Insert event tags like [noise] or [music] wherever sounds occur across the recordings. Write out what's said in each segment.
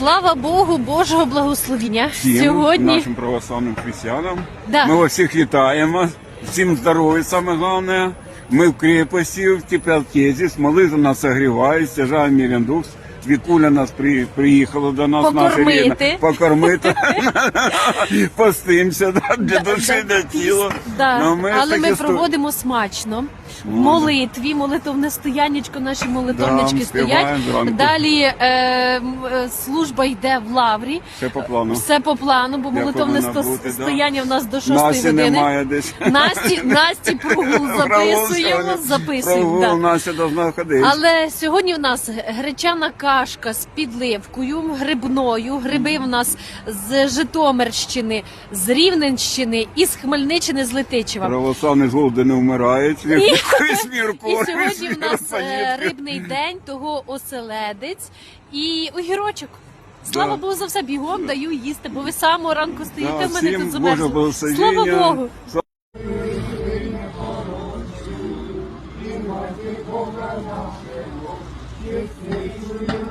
Слава Богу, Божого благословення. всім Сьогодні нашим православним християнам. Да. Ми вас всіх вітаємо. Всім здоров'я, саме головне. Ми в крепості, в теплотезі, молитва нас согріває, стяжає мирен дух. Світуля нас при, приїхала до нас, наша рідна, покормити. [laughs] Постимся да, для душі, для тіла. Да. Ну, ми Але ми сто- проводимо смачно. В молитві, молитовне стояннячко, наші молитовнички Да, стоять. співаємо зранку. Далі е, м, е, служба йде в лаврі. Все по плану. Все по плану, бо молитовне сто- бути, да. стояння в нас до 6 Насті години. немає десь. Насті, Насті прогул [laughs] записуємо, записуємо. Прогул да. Должна ходити. Але сьогодні в нас гречана кашка з підливкою грибною. Гриби в нас з Житомирщини, з Рівненщини і з Хмельниччини з Летичева. Православні з голоду не вмирають. І сьогодні в нас е, рибний день, того оселедець і огірочок. Слава Да. Богу за все, бігом даю їсти, бо ви самого ранку стоїте Да, в мене тут замерзли. Слава Богу.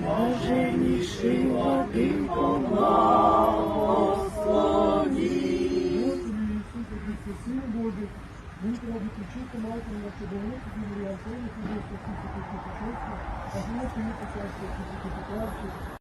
Блаженніший владико благослови. Він робить чисто матері на чудових, Юрія Антонів, Юрія Стасіса, Костюшевська, а було приїхати, що